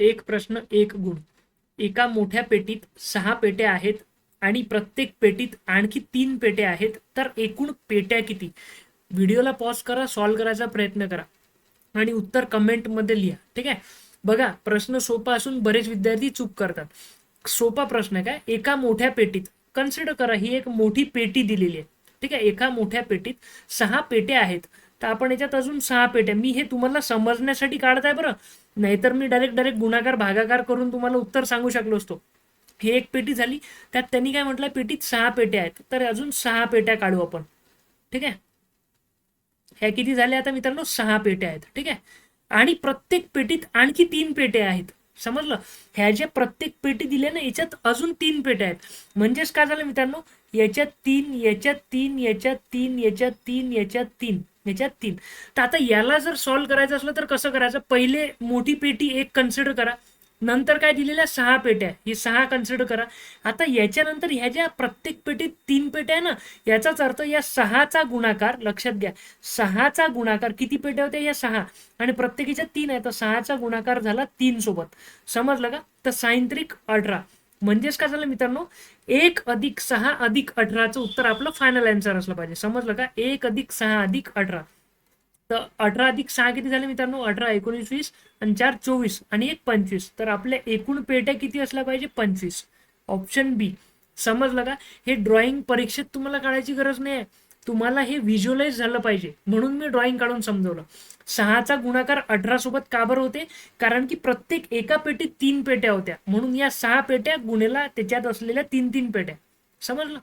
एक प्रश्न एक गुण. एका मोठ्या पेटीत सहा पेट्या आहेत आणि प्रत्येक पेटीत आणखी तीन पेट्या आहेत तर एकूण पेट्या किती? व्हिडिओला पॉज करा सॉल्व्ह करायचा प्रयत्न करा. आणि उत्तर कमेंटमध्ये लिहा ठीक आहे? बघा प्रश्न सोपा असून बरेच विद्यार्थी चूक करतात. सोपा प्रश्न आहे काय? एका मोठ्या पेटीत कन्सिडर करा ही एक मोठी पेटी दिलेली आहे. ठीक आहे? एका मोठ्या पेटीत सहा पेट्या आहेत तर आपण याच्यात अजून सहा पेट्या मी हे तुम्हाला समजण्यासाठी काढत आहे बरं. नाहीतर मी डायरेक्ट डायरेक्ट गुणाकार भागाकार करून तुम्हाला उत्तर सांगू शकलो असतो. ही एक पेटी झाली. त्यात त्यांनी काय म्हटलं? पेटीत सहा पेट्या आहेत. तर अजून सहा पेट्या काढू आपण. ठीक आहे? ह्या किती झाल्या आता मित्रांनो? सहा पेट्या आहेत. ठीक आहे? आणि प्रत्येक पेटीत आणखी तीन पेट्या आहेत. समजलं? ह्या ज्या प्रत्येक पेटी दिल्या ना याच्यात अजून तीन पेट्या आहेत. म्हणजेच काय झालं मित्रांनो? याच्यात तीन याच्यात तीन याच्यात तीन याच्यात तीन याच्यात तीन याच्यात तीन. तर आता याला जर सॉल्व्ह करायचं असलं तर कसं करायचं? पहिले मोठी पेटी एक कन्सिडर करा. नंतर काय दिलेल्या सहा पेट्या ही सहा कन्सिडर करा. आता याच्यानंतर ह्या ज्या प्रत्येक पेटीत तीन पेट्या आहे ना याचाच अर्थ या सहाचा गुणाकार लक्षात घ्या सहाचा गुणाकार किती पेट्या होत्या? या सहा. आणि प्रत्येकीच्या तीन आहे तर सहाचा गुणाकार झाला तीन सोबत. समजलं का? तर सायंत्रिक अठरा. म्हणजेच काय झालं मित्रांनो? एक अधिक सहा अधिक अठराचं उत्तर आपलं फायनल आन्सर असलं पाहिजे. समजलं का? एक अधिक सहा अधिक अठरा. तर अठरा अधिक सहा किती झाले मित्रांनो? अठरा एकोणीस वीस आणि चार चोवीस आणि एक पंचवीस. तर आपल्या एकूण पेट्या किती असल्या पाहिजे? पंचवीस. ऑप्शन बी समजलं का? हे ड्रॉइंग परीक्षेत तुम्हाला काढायची गरज नाही आहे तुम्हाला हे व्हिज्युअलाइज झालं पाहिजे. म्हणून मी ड्रॉइंग काढून समजवलं. सहाचा गुणाकार अठरा सोबत का बरं होते? कारण की प्रत्येक एका पेटीत तीन पेट्या होत्या. म्हणून या सहा पेट्या गुन्हेला त्याच्यात असलेल्या तीन तीन पेट्या. समजलं?